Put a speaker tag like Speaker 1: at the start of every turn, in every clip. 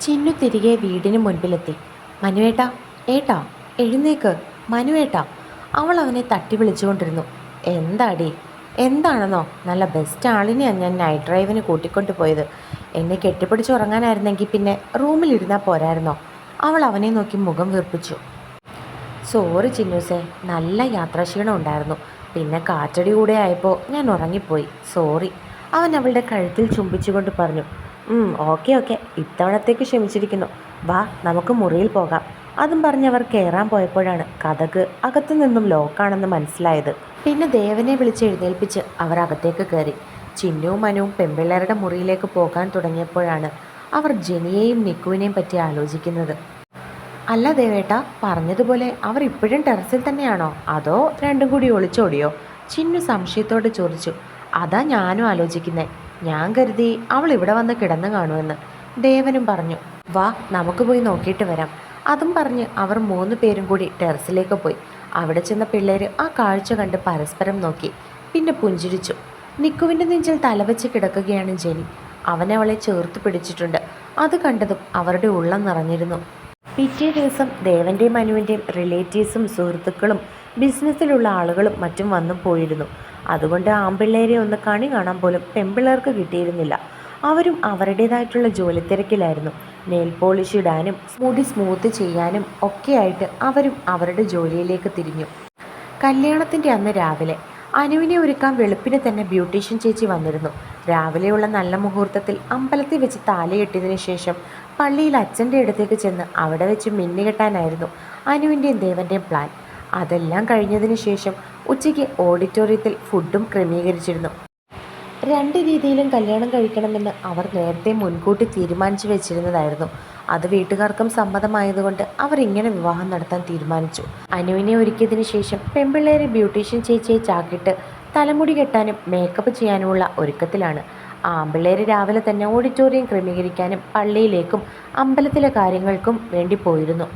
Speaker 1: ചിന്നു തിരികെ വീടിന് മുൻപിലെത്തി. മനുവേട്ട ഏട്ടാ എഴുന്നേക്ക്. മനുവേട്ട അവൾ അവനെ തട്ടി വിളിച്ചുകൊണ്ടിരുന്നു. എന്താടി? എന്താണെന്നോ? നല്ല ബെസ്റ്റ് ആളിനെയാണ് ഞാൻ നൈറ്റ് ഡ്രൈവിന് കൂട്ടിക്കൊണ്ട് പോയത് എന്നെ കെട്ടിപ്പിടിച്ച് ഉറങ്ങാനായിരുന്നെങ്കിൽ പിന്നെ റൂമിലിരുന്നാൽ പോരായിരുന്നോ? അവൾ അവനെ നോക്കി മുഖം വീർപ്പിച്ചു. സോറി ചിന്നൂസേ നല്ല യാത്രാക്ഷീണം ഉണ്ടായിരുന്നു. പിന്നെ കാറ്റടി കൂടെ ആയപ്പോൾ ഞാൻ ഉറങ്ങിപ്പോയി. സോറി അവൻ അവളുടെ കഴുത്തിൽ ചുംബിച്ചുകൊണ്ട് പറഞ്ഞു ഓക്കെ ഓക്കെ. ഇത്തവണത്തേക്ക് ക്ഷമിച്ചിരിക്കുന്നു. വാ നമുക്ക് മുറിയിൽ പോകാം. അതും പറഞ്ഞവർ കയറാൻ പോയപ്പോഴാണ് കഥക് അകത്തു നിന്നും ലോക്കാണെന്ന് മനസ്സിലായത്. പിന്നെ ദേവനെ വിളിച്ച് എഴുന്നേൽപ്പിച്ച് അവർ അകത്തേക്ക് കയറി. ചിന്നുവും മനുവും പെമ്പിള്ളേരുടെ മുറിയിലേക്ക് പോകാൻ തുടങ്ങിയപ്പോഴാണ് അവർ ജെനിയെയും നിക്കുവിനെയും പറ്റി ആലോചിക്കുന്നത്. അല്ല ദേവേട്ട പറഞ്ഞതുപോലെ അവർ ഇപ്പോഴും ടെറസിൽ തന്നെയാണോ? അതോ രണ്ടും കൂടി ഒളിച്ചോടിയോ? ചിന്നു സംശയത്തോടെ ചോദിച്ചു. അതാ ഞാനും ആലോചിക്കുന്നത് ഞാൻ കരുതി അവൾ ഇവിടെ വന്ന് കിടന്നു കാണുമെന്ന്. ദേവനും പറഞ്ഞു വാ നമുക്ക് പോയി നോക്കിയിട്ട് വരാം. അതും പറഞ്ഞ് അവർ മൂന്ന് പേരും കൂടി ടെറസിലേക്ക് പോയി. അവിടെ ചെന്ന പിള്ളേർ ആ കാഴ്ച കണ്ട് പരസ്പരം നോക്കി. പിന്നെ പുഞ്ചിരിച്ചു. നിക്കുവിന്റെ നെഞ്ചിൽ തലവെച്ച് കിടക്കുകയാണ് ജെനി. അവനവളെ ചേർത്ത് പിടിച്ചിട്ടുണ്ട്. അത് കണ്ടതും അവരുടെ ഉള്ളം നിറഞ്ഞിരുന്നു. പിറ്റേ ദിവസം ദേവന്റെയും മനുവിന്റെയും റിലേറ്റീവ്സും സുഹൃത്തുക്കളും ബിസിനസ്സിലുള്ള ആളുകളും മറ്റും വന്നു പോയിരുന്നു. അതുകൊണ്ട് ആൺപിള്ളേരെ ഒന്ന് കണി കാണാൻ പോലും പെൺപിള്ളേർക്ക് കിട്ടിയിരുന്നില്ല. അവരും അവരുടേതായിട്ടുള്ള ജോലി തിരക്കിലായിരുന്നു നെയിൽ പോളിഷ് ഇടാനും മുടി സ്മൂത്ത് ചെയ്യാനും ഒക്കെയായിട്ട് അവരും അവരുടെ ജോലിയിലേക്ക് തിരിഞ്ഞു. കല്യാണത്തിന്റെ അന്ന് രാവിലെ അനുവിനെ ഒരുക്കാൻ വെളുപ്പിന് തന്നെ ബ്യൂട്ടീഷ്യൻ ചേച്ചി വന്നിരുന്നു. രാവിലെയുള്ള നല്ല മുഹൂർത്തത്തിൽ അമ്പലത്തിൽ വെച്ച് താലയിട്ടതിനു ശേഷം പള്ളിയിൽ അച്ഛന്റെ അടുത്തേക്ക് ചെന്ന് അവിടെ വെച്ച് മിന്നുകെട്ടാനായിരുന്നു അനുവിന്റെയും ദേവന്റെയും പ്ലാൻ അതെല്ലാം കഴിഞ്ഞതിന് ശേഷം ഉച്ചയ്ക്ക് ഓഡിറ്റോറിയത്തിൽ ഫുഡും ക്രമീകരിച്ചിരുന്നു. രണ്ട് രീതിയിലും കല്യാണം കഴിക്കണമെന്ന് അവർ നേരത്തെ മുൻകൂട്ടി തീരുമാനിച്ചു വെച്ചിരുന്നതായിരുന്നു. അത് വീട്ടുകാർക്കും സമ്മതമായതുകൊണ്ട് അവർ ഇങ്ങനെ വിവാഹം നടത്താൻ തീരുമാനിച്ചു. അനുവിനെ ഒരുക്കിയതിനു ശേഷം പെൺപിള്ളേരെ ബ്യൂട്ടീഷ്യൻ ചേച്ചിയെ ചാക്കിട്ട് തലമുടി കെട്ടാനും മേക്കപ്പ് ചെയ്യാനുമുള്ള ഒരുക്കത്തിലാണ്. ആമ്പിള്ളേര് രാവിലെ തന്നെ ഓഡിറ്റോറിയം ക്രമീകരിക്കാനും പള്ളിയിലേക്കും അമ്പലത്തിലെ കാര്യങ്ങൾക്കും വേണ്ടി പോയിരുന്നു.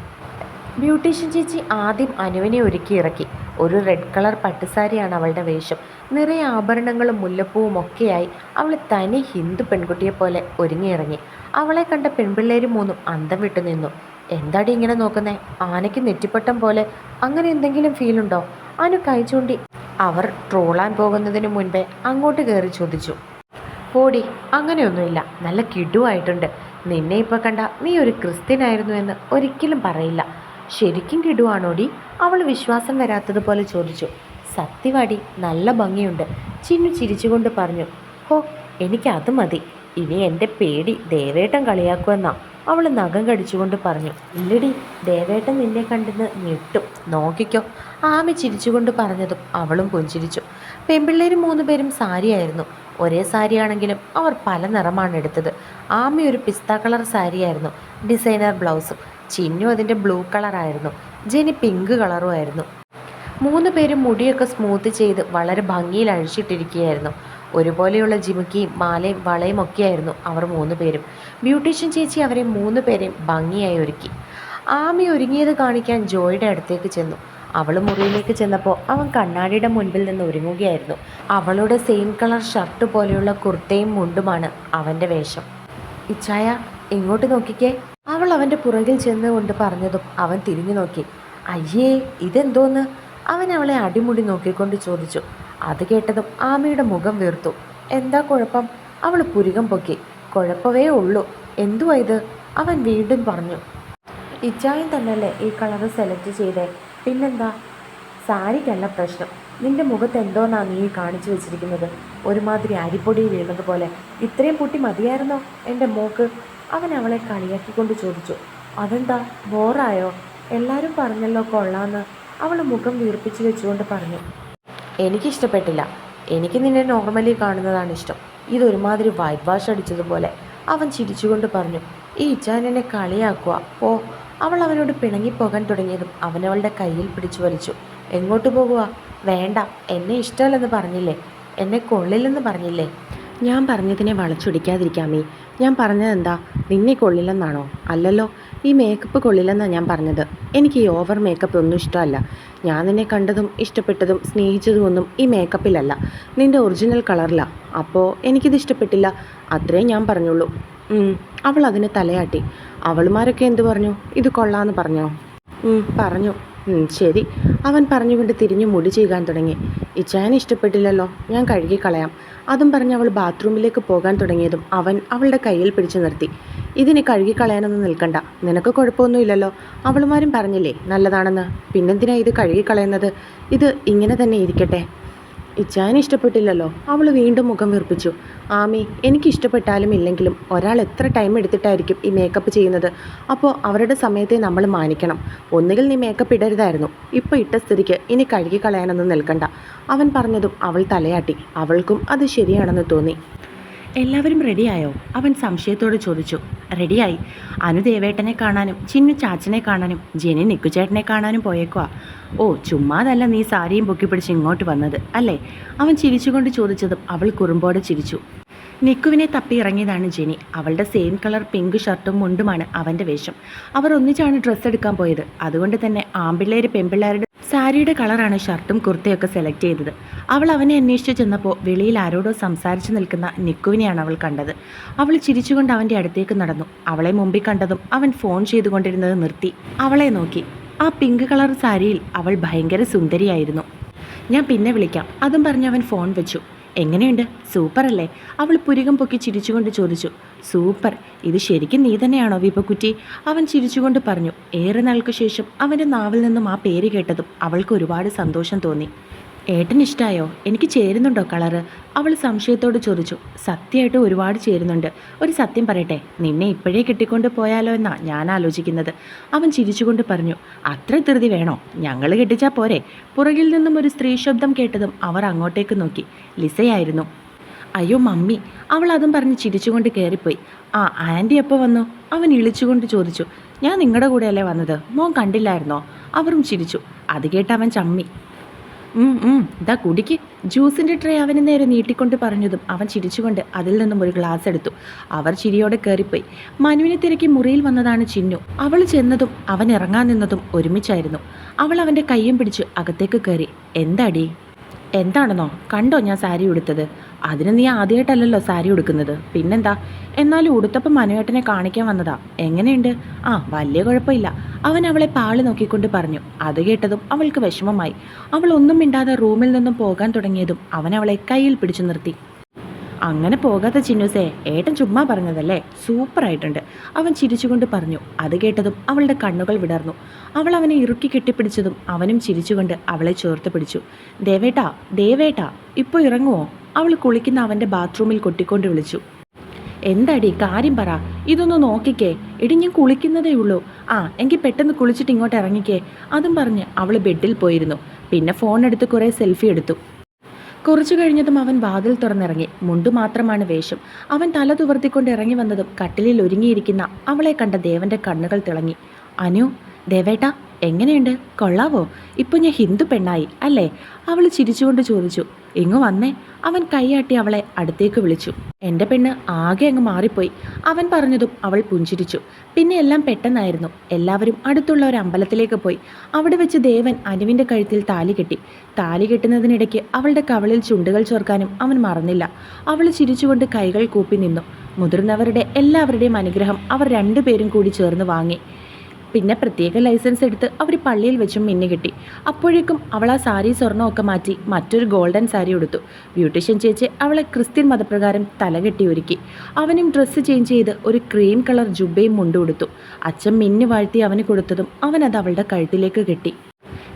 Speaker 1: ബ്യൂട്ടീഷ്യൻ ചേച്ചി ആദ്യം അനുവിനെ ഒരുക്കി ഇറക്കി. ഒരു റെഡ് കളർ പട്ടുസാരിയാണ് അവളുടെ വേഷം. നിറയെ ആഭരണങ്ങളും മുല്ലപ്പൂവും ഒക്കെയായി അവൾ തനി ഹിന്ദു പെൺകുട്ടിയെ പോലെ ഒരുങ്ങിയിറങ്ങി അവളെ കണ്ട പെൺപിള്ളേരും മൂന്നും അന്തം വിട്ടു നിന്നു എന്താടി ഇങ്ങനെ നോക്കുന്നേ? ആനയ്ക്ക് നെറ്റിപ്പട്ടം പോലെ. അങ്ങനെ എന്തെങ്കിലും ഫീലുണ്ടോ അനു കൈ ചൂണ്ടി. അവർ ട്രോളാൻ പോകുന്നതിന് മുൻപേ അങ്ങോട്ട് കയറി ചോദിച്ചു. പോടി അങ്ങനെയൊന്നുമില്ല. നല്ല കിടുവായിട്ടുണ്ട്. നിന്നെ ഇപ്പോൾ കണ്ട നീ ഒരു ക്രിസ്ത്യനായിരുന്നു എന്ന് ഒരിക്കലും പറയില്ല. ശരിക്കും കിടുവാണോടി? അവൾ വിശ്വാസം വരാത്തതുപോലെ ചോദിച്ചു. സത്യവാടി നല്ല ഭംഗിയുണ്ട്. ചിന്നു ചിരിച്ചുകൊണ്ട് പറഞ്ഞു. ഹോ എനിക്കത് മതി. ഇനി എന്റെ പേടി ദേവേട്ടം കളിയാക്കുമെന്നാ. അവൾ നഖം കടിച്ചുകൊണ്ട് പറഞ്ഞു ഇല്ലടി ദേവേട്ടൻ നിന്നെ കണ്ടെന്ന് ഞെട്ടും. നോക്കിക്കോ. ആമി ചിരിച്ചുകൊണ്ട് പറഞ്ഞതും അവളും പുഞ്ചിരിച്ചു. പെൺപിള്ളേരും മൂന്ന് പേരും സാരിയായിരുന്നു. ഒരേ സാരിയാണെങ്കിലും അവർ പല നിറമാണ് എടുത്തത്. ആമി ഒരു പിസ്ത കളർ സാരിയായിരുന്നു ഡിസൈനർ ബ്ലൗസും. ചിന്നു അതിന്റെ ബ്ലൂ കളറായിരുന്നു ജെനി പിങ്ക് കളറുമായിരുന്നു. മൂന്ന് പേരും മുടിയൊക്കെ സ്മൂത്ത് ചെയ്ത് വളരെ ഭംഗിയിൽ അഴിച്ചിട്ടിരിക്കുകയായിരുന്നു. ഒരുപോലെയുള്ള ജിമുക്കിയും മാലയും വളയും ഒക്കെയായിരുന്നു അവർ മൂന്ന് പേരും. ബ്യൂട്ടീഷ്യൻ ചേച്ചി അവരെ മൂന്ന് പേരെയും ഭംഗിയായി ഒരുക്കി. ആമി ഒരുങ്ങിയത് കാണിക്കാൻ ജോയുടെ അടുത്തേക്ക് ചെന്നു. അവൾ മുറിയിലേക്ക് ചെന്നപ്പോൾ അവൻ കണ്ണാടിയുടെ മുൻപിൽ നിന്ന് ഒരുങ്ങുകയായിരുന്നു. അവളുടെ സെയിം കളർ ഷർട്ട് പോലെയുള്ള കുർത്തയും മുണ്ടുമാണ് അവന്റെ വേഷം. ഇച്ചായ ഇങ്ങോട്ട് നോക്കിക്കേ. അവൾ അവന്റെ പുറകിൽ ചെന്നുകൊണ്ട് പറഞ്ഞതും അവൻ തിരിഞ്ഞു നോക്കി. അയ്യേ ഇതെന്തോന്ന്? അവൻ അവളെ അടിമുടി നോക്കിക്കൊണ്ട് ചോദിച്ചു. അത് കേട്ടതും ആമയുടെ മുഖം വീർത്തു. എന്താ കുഴപ്പം? അവൾ പുരികം പൊക്കി. കുഴപ്പമേ ഉള്ളൂ. എന്തുവാ ഇത്? അവൻ വീണ്ടും പറഞ്ഞു. ഇച്ചായം തന്നെയല്ലേ ഈ കളറ് സെലക്ട് ചെയ്തേ? പിന്നെന്താ? സാരിക്കല്ല പ്രശ്നം. നിന്റെ മുഖത്ത് എന്തോന്നാ നീ കാണിച്ചു വെച്ചിരിക്കുന്നത്? ഒരുമാതിരി അരിപ്പൊടി വീണത് പോലെ ഇത്രയും പൊട്ടി മതിയായിരുന്നോ എന്റെ മോക്ക്? അവൻ അവളെ കളിയാക്കിക്കൊണ്ട് ചോദിച്ചു. അതെന്താ? ബോറായോ? എല്ലാവരും പറഞ്ഞല്ലോ കൊള്ളാന്ന്. അവൾ മുഖം വീർപ്പിച്ച് വെച്ചുകൊണ്ട് പറഞ്ഞു. എനിക്കിഷ്ടപ്പെട്ടില്ല. എനിക്ക് നിന്നെ നോർമലി കാണുന്നതാണ് ഇഷ്ടം. ഇതൊരുമാതിരി വൈറ്റ് വാഷ് അടിച്ചതുപോലെ അവൻ ചിരിച്ചുകൊണ്ട് പറഞ്ഞു ഈ ഇച്ചാൻ എന്നെ കളിയാക്കുക ഓ അവൾ അവനോട് പിണങ്ങിപ്പോകാൻ തുടങ്ങിയതും അവനവളുടെ കയ്യിൽ പിടിച്ചു വലിച്ചു. എങ്ങോട്ട് പോകുക വേണ്ട എന്നെ ഇഷ്ടമല്ലെന്ന് പറഞ്ഞില്ലേ? എന്നെ കൊള്ളില്ലെന്ന് പറഞ്ഞില്ലേ? ഞാൻ പറഞ്ഞതിനെ വളച്ചൊടിക്കാതിരിക്കാമേ. ഞാൻ പറഞ്ഞതെന്താ? നിന്നെ കൊള്ളില്ലെന്നാണോ? അല്ലല്ലോ. ഈ മേക്കപ്പ് കൊള്ളില്ലെന്നാണ് ഞാൻ പറഞ്ഞത്. എനിക്ക് ഈ ഓവർ മേക്കപ്പ് ഒന്നും ഇഷ്ടമല്ല. ഞാൻ നിന്നെ കണ്ടതും ഇഷ്ടപ്പെട്ടതും സ്നേഹിച്ചതും ഒന്നും ഈ മേക്കപ്പിലല്ല നിന്റെ ഒറിജിനൽ കളറിലാണ് അപ്പോൾ എനിക്കിത് ഇഷ്ടപ്പെട്ടില്ല. അത്രേ ഞാൻ പറഞ്ഞുള്ളൂ. അവൾ അതിനെ തലയാട്ടി. അവളുമാരൊക്കെ എന്തു പറഞ്ഞു? ഇത് കൊള്ളാന്ന് പറഞ്ഞോ? പറഞ്ഞു. ശരി. അവൻ പറഞ്ഞുകൊണ്ട് തിരിഞ്ഞു മുടി ചെയ്യാൻ തുടങ്ങി. ഇച്ചായന് ഇഷ്ടപ്പെട്ടില്ലല്ലോ. ഞാൻ കഴുകി കളയാം അതും പറഞ്ഞ് അവൾ ബാത്റൂമിലേക്ക് പോകാൻ തുടങ്ങിയതും അവൻ അവളുടെ കയ്യിൽ പിടിച്ചു നിർത്തി. ഇതിന് കഴുകി കളയാനൊന്നും നിൽക്കണ്ട. നിനക്ക് കുഴപ്പമൊന്നുമില്ലല്ലോ. അവളുമാരും പറഞ്ഞില്ലേ നല്ലതാണെന്ന്. പിന്നെന്തിനാ ഇത് കഴുകി കളയുന്നത് ഇത് ഇങ്ങനെ തന്നെ ഇരിക്കട്ടെ. ഇച്ചാൻ ഇഷ്ടപ്പെട്ടില്ലല്ലോ. അവൾ വീണ്ടും മുഖം വീർപ്പിച്ചു. ആമി എനിക്ക് ഇഷ്ടപ്പെട്ടാലും ഇല്ലെങ്കിലും ഒരാൾ എത്ര ടൈം എടുത്തിട്ടായിരിക്കും ഈ മേക്കപ്പ് ചെയ്യുന്നത്? അപ്പോൾ അവരുടെ സമയത്തെ നമ്മൾ മാനിക്കണം. ഒന്നുകിൽ നീ മേക്കപ്പ് ഇടരുതായിരുന്നു. ഇപ്പോൾ ഇട്ട സ്ഥിതിക്ക് ഇനി കഴുകി കളയാനൊന്നും നിൽക്കണ്ട. അവൻ പറഞ്ഞതും അവൾ തലയാട്ടി. അവൾക്കും അത് ശരിയാണെന്ന് തോന്നി. എല്ലാവരും റെഡിയായോ? അവൻ സംശയത്തോട് ചോദിച്ചു. റെഡിയായി. അനുദേവേട്ടനെ കാണാനും ചിന്നു ചാച്ചനെ കാണാനും ജെനി നിക്കുചേട്ടനെ കാണാനും പോയേക്കുവാ. ഓ ചുമ്മാതല്ല നീ സാരിയും പൊക്കി പിടിച്ച് ഇങ്ങോട്ട് വന്നത് അല്ലേ? അവൻ ചിരിച്ചുകൊണ്ട് ചോദിച്ചതും അവൾ കുറുമ്പോടെ ചിരിച്ചു. നിക്കുവിനെ തപ്പി ഇറങ്ങിയതാണ് ജെനി. അവളുടെ സെയിം കളർ പിങ്ക് ഷർട്ടും മുണ്ടുമാണ് അവന്റെ വേഷം. അവർ ഒന്നിച്ചാണ് ഡ്രസ്സ് എടുക്കാൻ പോയത്. അതുകൊണ്ട് തന്നെ ആമ്പിള്ളേര് പെമ്പിള്ളേരുടെ സാരിയുടെ കളറാണ് ഷർട്ടും കുർത്തയൊക്കെ സെലക്ട് ചെയ്തത്. അവൾ അവനെ അന്വേഷിച്ച് ചെന്നപ്പോൾ വെളിയിൽ ആരോടോ സംസാരിച്ചു നിൽക്കുന്ന നിക്കുവിനെയാണ് അവൾ കണ്ടത്. അവൾ ചിരിച്ചുകൊണ്ട് അവന്റെ അടുത്തേക്ക് നടന്നു. അവളെ മുമ്പിൽ കണ്ടതും അവൻ ഫോൺ ചെയ്തുകൊണ്ടിരുന്നത് നിർത്തി. അവളെ നോക്കി. ആ പിങ്ക് കളർ സാരിയിൽ അവൾ ഭയങ്കര സുന്ദരിയായിരുന്നു. ഞാൻ പിന്നെ വിളിക്കാം. അതും പറഞ്ഞ് അവൻ ഫോൺ വെച്ചു. എങ്ങനെയുണ്ട്? സൂപ്പർ അല്ലേ അവൾ പുരികം പൊക്കി ചിരിച്ചുകൊണ്ട് ചോദിച്ചു. സൂപ്പർ. ഇത് ശരിക്കും നീ തന്നെയാണോ വിപക്കുറ്റി അവൻ ചിരിച്ചുകൊണ്ട് പറഞ്ഞു. ഏറെ നാൾക്ക് ശേഷം അവന്റെ നാവിൽ നിന്നും ആ പേര് കേട്ടതും അവൾക്ക് ഒരുപാട് സന്തോഷം തോന്നി. ഏട്ടന് ഇഷ്ടായോ എനിക്ക് ചേരുന്നുണ്ടോ കളറ്? അവൾ സംശയത്തോട് ചോദിച്ചു. സത്യമായിട്ട് ഒരുപാട് ചേരുന്നുണ്ട്. ഒരു സത്യം പറയട്ടെ നിന്നെ ഇപ്പോഴേ കെട്ടിക്കൊണ്ട് പോയാലോ എന്നാ ഞാൻ ആലോചിക്കുന്നത്. അവൻ ചിരിച്ചുകൊണ്ട് പറഞ്ഞു അത്ര ധൃതി വേണോ? ഞങ്ങൾ കെട്ടിച്ചാൽ പോരെ. പുറകിൽ നിന്നും ഒരു സ്ത്രീ ശബ്ദം കേട്ടതും അവർ അങ്ങോട്ടേക്ക് നോക്കി. ലിസയായിരുന്നു. അയ്യോ മമ്മി. അവൾ അതും പറഞ്ഞ് ചിരിച്ചുകൊണ്ട് കയറിപ്പോയി ആ ആന്റി എപ്പോൾ വന്നു? അവൻ ഇളിച്ചുകൊണ്ട് ചോദിച്ചു ഞാൻ നിങ്ങളുടെ കൂടെയല്ലേ വന്നത്? മോൻ കണ്ടില്ലായിരുന്നോ? അവരും ചിരിച്ചു. അത് കേട്ട് അവൻ ചമ്മി. ഇതാ കുടിക്ക്. ജ്യൂസിന്റെ ട്രേ അവന് നേരെ നീട്ടിക്കൊണ്ട് പറഞ്ഞതും അവൻ ചിരിച്ചുകൊണ്ട് അതിൽ നിന്നും ഒരു ഗ്ലാസ് എടുത്തു. അവർ ചിരിയോടെ കയറിപ്പോയി മനുവിനെ തിരക്കി മുറിയിൽ വന്നതാണ് ചിന്നു. അവൾ ചെന്നതും അവൻ ഇറങ്ങാൻ നിന്നതും ഒരുമിച്ചായിരുന്നു. അവൾ അവന്റെ കയ്യും പിടിച്ച് അകത്തേക്ക് കയറി എന്താടി? എന്താണെന്നോ? കണ്ടോ ഞാൻ സാരി ഉടുത്തത്? അതിന് നീ ആദ്യമായിട്ടല്ലല്ലോ സാരി ഉടുക്കുന്നത്. പിന്നെന്താ? എന്നാലും ഉടുത്തപ്പം മനുവേട്ടനെ കാണിക്കാൻ വന്നതാ. എങ്ങനെയുണ്ട്? ആ വലിയ കുഴപ്പമില്ല. അവൻ അവളെ പാളി നോക്കിക്കൊണ്ട് പറഞ്ഞു. അത് കേട്ടതും അവൾക്ക് വിഷമമായി. അവൾ ഒന്നും മിണ്ടാതെ റൂമിൽ നിന്നും പോകാൻ തുടങ്ങിയതും അവൻ അവളെ കയ്യിൽ പിടിച്ചു നിർത്തി. അങ്ങനെ പോകാത്ത ചിന്നുസേ ഏട്ടൻ ചുമ്മാ പറഞ്ഞതല്ലേ? സൂപ്പറായിട്ടുണ്ട്. അവൻ ചിരിച്ചുകൊണ്ട് പറഞ്ഞു. അത് കേട്ടതും അവളുടെ കണ്ണുകൾ വിടർന്നു. അവൾ അവനെ ഇറുക്കി കെട്ടിപ്പിടിച്ചതും അവനും ചിരിച്ചുകൊണ്ട് അവളെ ചേർത്ത് പിടിച്ചു. ദേവേട്ടാ ദേവേട്ടാ ഇപ്പോൾ ഇറങ്ങുമോ അവൾ കുളിക്കുന്ന അവന്റെ ബാത്റൂമിൽ കൊട്ടിക്കൊണ്ട് വിളിച്ചു. എന്താടി കാര്യം പറ. ഇതൊന്ന് നോക്കിക്കേ. എടി ഞാൻ കുളിക്കുന്നതേ ഉള്ളൂ. ആ എങ്കിൽ പെട്ടെന്ന് കുളിച്ചിട്ട് ഇങ്ങോട്ട് ഇറങ്ങിക്കേ. അതും പറഞ്ഞ് അവൾ ബെഡിൽ പോയിരുന്നു. പിന്നെ ഫോൺ എടുത്ത് കുറേ സെൽഫി എടുത്തു. കുറച്ചു കഴിഞ്ഞതും അവൻ വാതിൽ തുറന്നിറങ്ങി. മുണ്ടു മാത്രമാണ് വേഷം. അവൻ തല തുവർത്തിക്കൊണ്ട് ഇറങ്ങി വന്നതും കട്ടിലിൽ ഒരുങ്ങിയിരിക്കുന്ന അവളെ കണ്ട ദേവന്റെ കണ്ണുകൾ തിളങ്ങി. അനു ദേവേട്ട എങ്ങനെയുണ്ട്? കൊള്ളാവോ? ഇപ്പൊ ഞാൻ ഹിന്ദു പെണ്ണായി അല്ലേ? അവൾ ചിരിച്ചുകൊണ്ട് ചോദിച്ചു. ഇങ്ങു വന്നേ? അവൻ കൈയാട്ടി അവളെ അടുത്തേക്ക് വിളിച്ചു. എന്റെ പെണ്ണ് ആകെ അങ്ങ് മാറിപ്പോയി. അവൻ പറഞ്ഞതും അവൾ പുഞ്ചിരിച്ചു. പിന്നെ എല്ലാം പെട്ടെന്നായിരുന്നു. എല്ലാവരും അടുത്തുള്ള ഒരു അമ്പലത്തിലേക്ക് പോയി. അവിടെ വെച്ച് ദേവൻ അനുവിന്റെ കഴുത്തിൽ താലി കെട്ടി. താലി കെട്ടുന്നതിനിടയ്ക്ക് അവളുടെ കവളിൽ ചുണ്ടുകൾ ചേർക്കാനും അവൻ മറന്നില്ല. അവൾ ചിരിച്ചുകൊണ്ട് കൈകൾ കൂപ്പി നിന്നു. മുതിർന്നവരുടെ എല്ലാവരുടെയും അനുഗ്രഹം അവർ രണ്ടുപേരും കൂടി ചേർന്ന് വാങ്ങി. പിന്നെ പ്രത്യേക ലൈസൻസ് എടുത്ത് അവർ പള്ളിയിൽ വെച്ചും മിന്നു കിട്ടി. അപ്പോഴേക്കും അവൾ ആ സാരി സ്വർണമൊക്കെ മാറ്റി മറ്റൊരു ഗോൾഡൻ സാരി ഉടുത്തു. ബ്യൂട്ടീഷ്യൻ ചേച്ചി അവളെ ക്രിസ്ത്യൻ മതപ്രകാരം തലകെട്ടി ഒരുക്കി. അവനും ഡ്രസ്സ് ചേഞ്ച് ചെയ്ത് ഒരു ക്രീം കളർ ജുബയും മുണ്ടും ഉടുത്തു. അച്ഛൻ മിന്നു വാഴ്ത്തി അവന് കൊടുത്തതും അവൻ അത് അവളുടെ കഴുത്തിലേക്ക് കെട്ടി.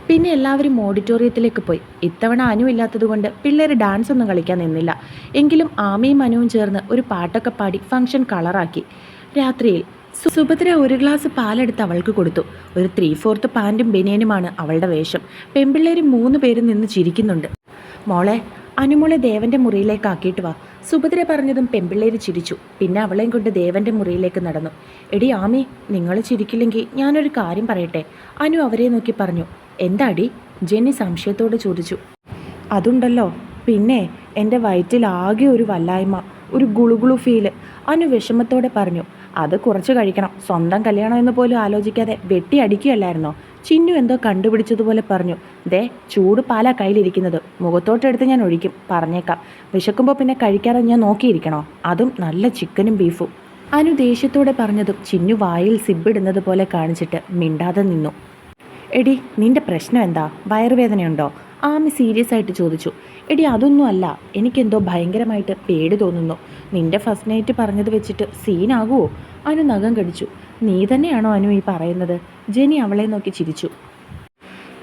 Speaker 1: പിന്നെ എല്ലാവരും ഓഡിറ്റോറിയത്തിലേക്ക് പോയി. ഇത്തവണ അനു ഇല്ലാത്തതുകൊണ്ട് പിള്ളേർ ഡാൻസ് ഒന്നും കളിക്കാൻ നിന്നില്ല. എങ്കിലും ആമയും അനുവും ചേർന്ന് ഒരു പാട്ടൊക്കെ പാടി ഫംഗ്ഷൻ കളറാക്കി രാത്രിയിൽ സുഭദ്ര ഒരു ഗ്ലാസ് പാലെടുത്ത് അവൾക്ക് കൊടുത്തു. ഒരു ത്രീ ഫോർത്ത് പാന്റും ബനിയനുമാണ് അവളുടെ വേഷം. പെൺപിള്ളേർ മൂന്ന് പേരും നിന്ന് ചിരിക്കുന്നുണ്ട്. മോളെ അനുമോളെ ദേവന്റെ മുറിയിലേക്ക് ആക്കിയിട്ട് വാ. സുഭദ്ര പറഞ്ഞതും പെൺപിള്ളേര് ചിരിച്ചു. പിന്നെ അവളെയും കൊണ്ട് ദേവന്റെ മുറിയിലേക്ക് നടന്നു. എടി ആമി നിങ്ങൾ ചിരിക്കില്ലെങ്കിൽ ഞാനൊരു കാര്യം പറയട്ടെ? അനു അവരെ നോക്കി പറഞ്ഞു. എന്താടി? ജെന്നി സംശയത്തോട് ചോദിച്ചു. അതുണ്ടല്ലോ. പിന്നെ എന്റെ വയറ്റിൽ ആകെ ഒരു വല്ലായ്മ ഒരു ഗുളുഗുളു ഫീൽ അനു വിഷമത്തോടെ പറഞ്ഞു. അത് കുറച്ച് കഴിക്കണം. സ്വന്തം കല്യാണം എന്ന് പോലും ആലോചിക്കാതെ വെട്ടി അടിക്കുകയല്ലായിരുന്നോ? ചിന്നു എന്തോ കണ്ടുപിടിച്ചതുപോലെ പറഞ്ഞു. ദേ ചൂട് പാലാ കയ്യിലിരിക്കുന്നത്. മുഖത്തോട്ടെടുത്ത് ഞാൻ ഒഴിക്കും. പറഞ്ഞേക്കാം. വിശക്കുമ്പോൾ പിന്നെ കഴിക്കാതെ ഞാൻ നോക്കിയിരിക്കണോ? അതും നല്ല ചിക്കനും ബീഫും. അനു ദേഷ്യത്തോടെ പറഞ്ഞതും ചിന്നു വായിൽ സിബിടുന്നത് പോലെ കാണിച്ചിട്ട് മിണ്ടാതെ നിന്നു. എടി നിന്റെ പ്രശ്നം എന്താ? വയറുവേദനയുണ്ടോ? ആമി സീരിയസ് ആയിട്ട് ചോദിച്ചു. എടി അതൊന്നും അല്ല. എനിക്കെന്തോ ഭയങ്കരമായിട്ട് പേടി തോന്നുന്നു. നിന്റെ ഫസ്റ്റ് നൈറ്റ് പറഞ്ഞത് വെച്ചിട്ട് സീനാകുമോ അനു നഖം കടിച്ചു. നീ തന്നെയാണോ അനു ഈ പറയുന്നത്? ജെനി അവളെ നോക്കി ചിരിച്ചു.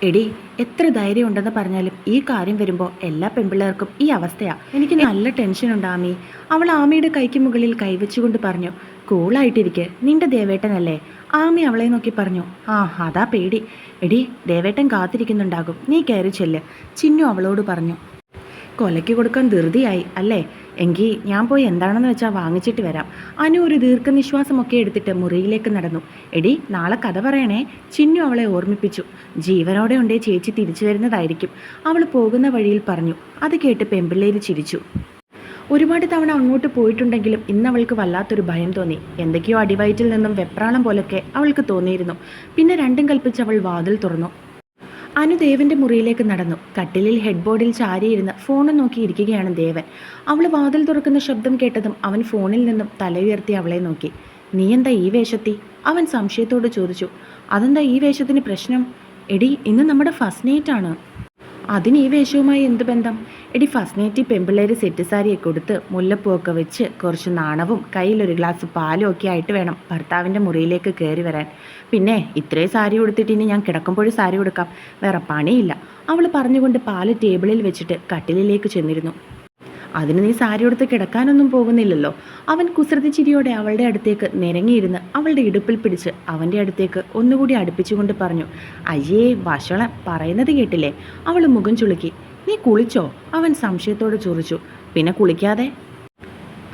Speaker 1: എടി എത്ര ധൈര്യം ഉണ്ടെന്ന് പറഞ്ഞാലും ഈ കാര്യം വരുമ്പോൾ എല്ലാ പെൺപിള്ളേർക്കും ഈ അവസ്ഥയാ. എനിക്ക് നല്ല ടെൻഷൻ ഉണ്ട് ആമി. അവൾ ആമിയുടെ കൈക്ക് മുകളിൽ കൈവച്ചുകൊണ്ട് പറഞ്ഞു കൂളായിട്ടിരിക്കെ നിന്റെ ദേവേട്ടനല്ലേ? ആമി അവളെ നോക്കി പറഞ്ഞു ആ അതാ പേടി. എടി ദേവേട്ടൻ കാത്തിരിക്കുന്നുണ്ടാകും. നീ കയറി ചെല്ല്. ചിന്നു അവളോട് പറഞ്ഞു കൊലയ്ക്ക് കൊടുക്കാൻ ധൃതിയായി അല്ലേ? എങ്കിൽ ഞാൻ പോയി എന്താണെന്ന് വെച്ചാൽ വാങ്ങിച്ചിട്ട് വരാം. അനു ഒരു ദീർഘനിശ്വാസമൊക്കെ എടുത്തിട്ട് മുറിയിലേക്ക് നടന്നു. എടി നാളെ കഥ പറയണേ. ചിന്നു അവളെ ഓർമ്മിപ്പിച്ചു. ജീവനോടെ ഉണ്ടേ ചേച്ചി തിരിച്ചു വരുന്നതായിരിക്കും. അവൾ പോകുന്ന വഴിയിൽ പറഞ്ഞു. അത് കേട്ട് പെമ്പിള്ളേര് ചിരിച്ചു. ഒരുപാട് തവണ അങ്ങോട്ട് പോയിട്ടുണ്ടെങ്കിലും ഇന്ന് അവൾക്ക് വല്ലാത്തൊരു ഭയം തോന്നി. എന്തൊക്കെയോ അടിവയറ്റിൽ നിന്നും വെപ്രാളം പോലൊക്കെ അവൾക്ക് തോന്നിയിരുന്നു. പിന്നെ രണ്ടും കൽപ്പിച്ച് അവൾ വാതിൽ തുറന്നു. അനു ദേവന്റെ മുറിയിലേക്ക് നടന്നു. കട്ടിലിൽ ഹെഡ്ബോർഡിൽ ചാരിയിരുന്ന് ഫോണ് നോക്കിയിരിക്കുകയാണ് ദേവൻ. അവൾ വാതിൽ തുറക്കുന്ന ശബ്ദം കേട്ടതും അവൻ ഫോണിൽ നിന്നും തലയുയർത്തി അവളെ നോക്കി. നീ എന്താ ഈ വേഷത്തി? അവൻ സംശയത്തോട് ചോദിച്ചു. അതെന്താ ഈ വേഷത്തിന് പ്രശ്നം? എടി ഇന്ന് നമ്മുടെ ഫസ്റ്റ് നൈറ്റ് ആണ് അതിന് ഈ വേഷവുമായി എന്ത് ബന്ധം? എടി ഫസ്റ്റ് നൈറ്റ് പെമ്പിള്ളേർ സെറ്റ് സാരിയൊക്കെ കൊടുത്ത് മുല്ലപ്പൂവൊക്കെ വെച്ച് കുറച്ച് നാണവും കയ്യിലൊരു ഗ്ലാസ് പാലും ഒക്കെ ആയിട്ട് വേണം ഭർത്താവിന്റെ മുറിയിലേക്ക് കയറി വരാൻ. പിന്നെ ഇത്രയും സാരി കൊടുത്തിട്ട് ഇനി ഞാൻ കിടക്കുമ്പോഴും സാരി കൊടുക്കാം വേറെ പണിയില്ല. അവൾ പറഞ്ഞുകൊണ്ട് പാൽ ടേബിളിൽ വെച്ചിട്ട് കട്ടിലിലേക്ക് ചെന്നിരുന്നു. അതിന് നീ സാരി ഉടുത്ത് കിടക്കാനൊന്നും പോകുന്നില്ലല്ലോ. അവൻ കുസൃതി ചിരിയോടെ അവളുടെ അടുത്തേക്ക് നിരങ്ങിയിരുന്ന് അവളുടെ ഇടുപ്പിൽ പിടിച്ച് അവന്റെ അടുത്തേക്ക് ഒന്നുകൂടി അടുപ്പിച്ചുകൊണ്ട് പറഞ്ഞു അയ്യേ വഷളം പറയുന്നത് കേട്ടില്ലേ? അവൾ മുഖം ചുളുക്കി. നീ കുളിച്ചോ? അവൻ സംശയത്തോട് ചോദിച്ചു. പിന്നെ കുളിക്കാതെ?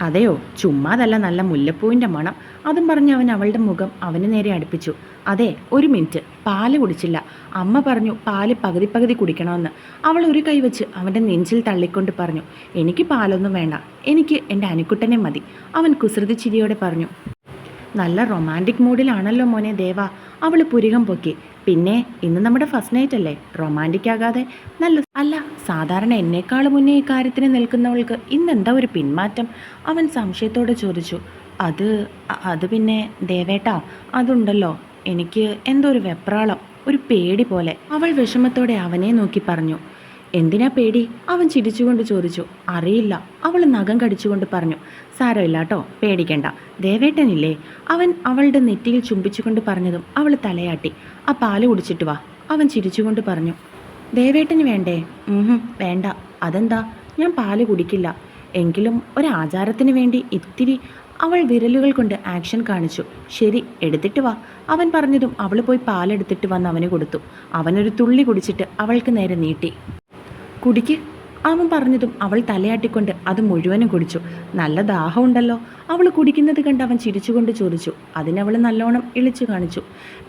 Speaker 1: അതെയോ? ചുമ്മാതല്ല നല്ല മുല്ലപ്പൂവിന്റെ മണം. അതും പറഞ്ഞ് അവൻ അവളുടെ മുഖം അവന് നേരെ അടുപ്പിച്ചു. അതെ ഒരു മിനിറ്റ്. പാൽ കുടിച്ചില്ല. അമ്മ പറഞ്ഞു പാൽ പകുതി പകുതി കുടിക്കണമെന്ന്. അവൾ ഒരു കൈ വെച്ച് അവന്റെ നെഞ്ചിൽ തള്ളിക്കൊണ്ട് പറഞ്ഞു എനിക്ക് പാലൊന്നും വേണ്ട. എനിക്ക് എന്റെ അനിക്കുട്ടനെ മതി. അവൻ കുസൃതി ചിരിയോടെ പറഞ്ഞു നല്ല റൊമാന്റിക് മൂഡിലാണല്ലോ മോനെ ദേവ. അവൾ പുരികം പൊക്കി പിന്നെ ഇന്ന് നമ്മുടെ ഫസ്റ്റ് നൈറ്റ് അല്ലേ? റൊമാന്റിക് ആകാതെ നല്ല അല്ല സാധാരണ എന്നേക്കാൾ മുന്നേ ഈ കാര്യത്തിന് നിൽക്കുന്നവൾക്ക് ഇന്നെന്താ ഒരു പിന്മാറ്റം? അവൻ സംശയത്തോടെ ചോദിച്ചു. അത് അത് പിന്നെ ദേവേട്ടാ അതുണ്ടല്ലോ. എനിക്ക് എന്തോ ഒരു വെപ്രാളം ഒരു പേടി പോലെ. അവൾ വിഷമത്തോടെ അവനെ നോക്കി പറഞ്ഞു. എന്തിനാ പേടി? അവൻ ചിരിച്ചുകൊണ്ട് ചോദിച്ചു. അറിയില്ല. അവൾ നഖം കടിച്ചുകൊണ്ട് പറഞ്ഞു. സാരമില്ലാട്ടോ പേടിക്കണ്ട. ദേവേട്ടനില്ലേ? അവൻ അവളുടെ നെറ്റിയിൽ ചുംബിച്ചുകൊണ്ട് പറഞ്ഞതും അവൾ തലയാട്ടി. ആ പാൽ കുടിച്ചിട്ട് വാ. അവൻ ചിരിച്ചുകൊണ്ട് പറഞ്ഞു. ദേവേട്ടന് വേണ്ടേ? വേണ്ട. അതെന്താ? ഞാൻ പാൽ കുടിക്കില്ല. എങ്കിലും ഒരാചാരത്തിന് വേണ്ടി ഇത്തിരി അവൾ വിരലുകൾ കൊണ്ട് ആക്ഷൻ കാണിച്ചു. ശരി എടുത്തിട്ട് വാ. അവൻ പറഞ്ഞതും അവൾ പോയി പാലെടുത്തിട്ട് വന്ന് അവന് കൊടുത്തു. അവനൊരു തുള്ളി കുടിച്ചിട്ട് അവൾക്ക് നേരെ നീട്ടി. കുടിക്ക്. അവൻ പറഞ്ഞതും അവൾ തലയാട്ടിക്കൊണ്ട് അത് മുഴുവനും കുടിച്ചു. നല്ല ദാഹമുണ്ടല്ലോ. അവൾ കുടിക്കുന്നത് കണ്ട് അവൻ ചിരിച്ചുകൊണ്ട് ചോദിച്ചു. അതിനവൾ നല്ലോണം ഇളിച്ചു കാണിച്ചു.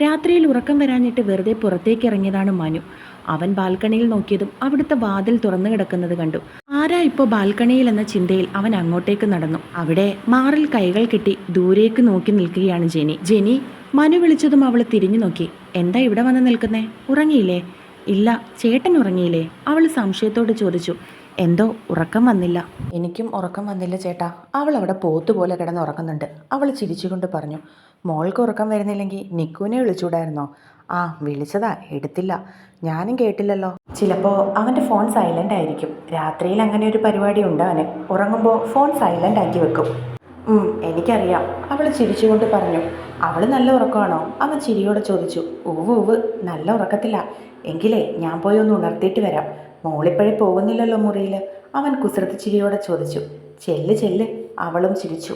Speaker 1: രാത്രിയിൽ ഉറക്കം വരാഞ്ഞിട്ട് വെറുതെ പുറത്തേക്ക് ഇറങ്ങിയതാണ് മനു. അവൻ ബാൽക്കണിയിൽ നോക്കിയതും അവിടുത്തെ വാതിൽ തുറന്നു കിടക്കുന്നത് കണ്ടു. ആരാ ഇപ്പോൾ ബാൽക്കണിയിൽ എന്ന ചിന്തയിൽ അവൻ അങ്ങോട്ടേക്ക് നടന്നു. അവിടെ മാറിൽ കൈകൾ കെട്ടി ദൂരേക്ക് നോക്കി നിൽക്കുകയാണ് ജെനി. ജെനി മനു വിളിച്ചതും അവൾ തിരിഞ്ഞു നോക്കി. എന്താ ഇവിടെ വന്ന് നിൽക്കുന്നേ? ഉറങ്ങിയില്ലേ? ഇല്ല ചേട്ടൻ ഉറങ്ങിയില്ലേ? അവൾ സംശയത്തോട് ചോദിച്ചു. എന്തോ ഉറക്കം വന്നില്ല. എനിക്കും ഉറക്കം വന്നില്ല ചേട്ടാ. അവൾ അവിടെ പോത്തുപോലെ കിടന്ന് ഉറക്കുന്നുണ്ട് അവൾ ചിരിച്ചുകൊണ്ട് പറഞ്ഞു മോൾക്ക് ഉറക്കം വരുന്നില്ലെങ്കിൽ നിക്കുവിനെ വിളിച്ചൂടായിരുന്നോ ആ വിളിച്ചതാ. എടുത്തില്ല. ഞാനും കേട്ടില്ലല്ലോ. ചിലപ്പോൾ അവന്റെ ഫോൺ സൈലന്റ് ആയിരിക്കും. രാത്രിയിൽ അങ്ങനെ ഒരു പരിപാടി ഉണ്ട് അവന്. ഉറങ്ങുമ്പോൾ ഫോൺ സൈലന്റ് ആക്കി വെക്കും. എനിക്കറിയാം. അവൾ ചിരിച്ചുകൊണ്ട് പറഞ്ഞു അവൾ നല്ല ഉറക്കമാണോ? അവൻ ചിരിയോടെ ചോദിച്ചു ഉവ് ഉവ് നല്ല ഉറക്കത്തില്ല എങ്കിലേ ഞാൻ പോയി ഒന്ന് ഉണർത്തിയിട്ട് വരാം. മോളിപ്പോഴേ പോകുന്നില്ലല്ലോ മുറിയിൽ അവൻ കുസൃതി ചിരിയോടെ ചോദിച്ചു ചെല്ല് ചെല്ല്. അവളും ചിരിച്ചു.